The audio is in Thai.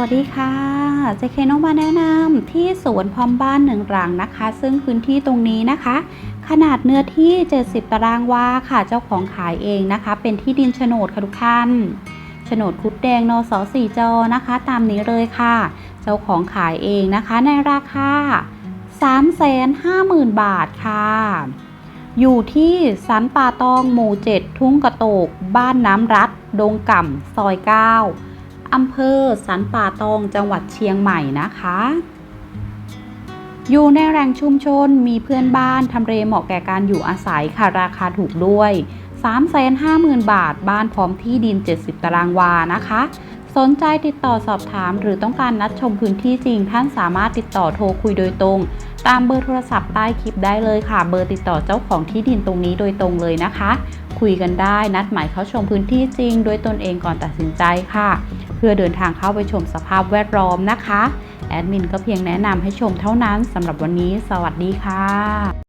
วัสดีค่ะเจเคน้องมาแนะนำที่สวนพร้อมบ้านหนึ่งหลังนะคะ ซึ่งพื้นที่ตรงนี้นะคะ ขนาดเนื้อที่ 70 ตารางวาค่ะ เจ้าของขายเองนะคะ เป็นที่ดินโฉนดค่ะทุกท่านโฉนดคุดแดงนสสี่จอนะคะ ตามนี้เลยค่ะ เจ้าของขายเองนะคะ ในราคา 350,000 บาทค่ะ อยู่ที่สันป่าตองหมู่ 7 ทุ่งกระโตก บ้านน้ำรัด ดงก่ำซอย 9 อำเภอสันป่าตองจังหวัดเชียงใหม่นะคะ อยู่ในแหล่งชุมชนมีเพื่อนบ้านทำเลเหมาะแก่การอยู่อาศัยค่ะราคาถูกด้วย 350,000 บาท บ้านพร้อมที่ดิน 70 ตารางวานะคะ สนใจติดต่อสอบถามหรือต้องการนัดชมพื้นที่จริง ท่านสามารถติดต่อโทรคุยโดยตรง ตามเบอร์โทรศัพท์ใต้คลิปได้เลยค่ะ เบอร์ติดต่อเจ้าของที่ดินตรงนี้โดยตรงเลยนะคะ คุยกันได้นัดหมายเข้าชมพื้นที่จริงด้วยตนเองก่อนตัดสินใจค่ะ พื่อเดินทางเข้าไปชมสภาพแวดล้อมนะคะ แอดมินก็เพียงแนะนำให้ชมเท่านั้นสำหรับวันนี้ สวัสดีค่ะ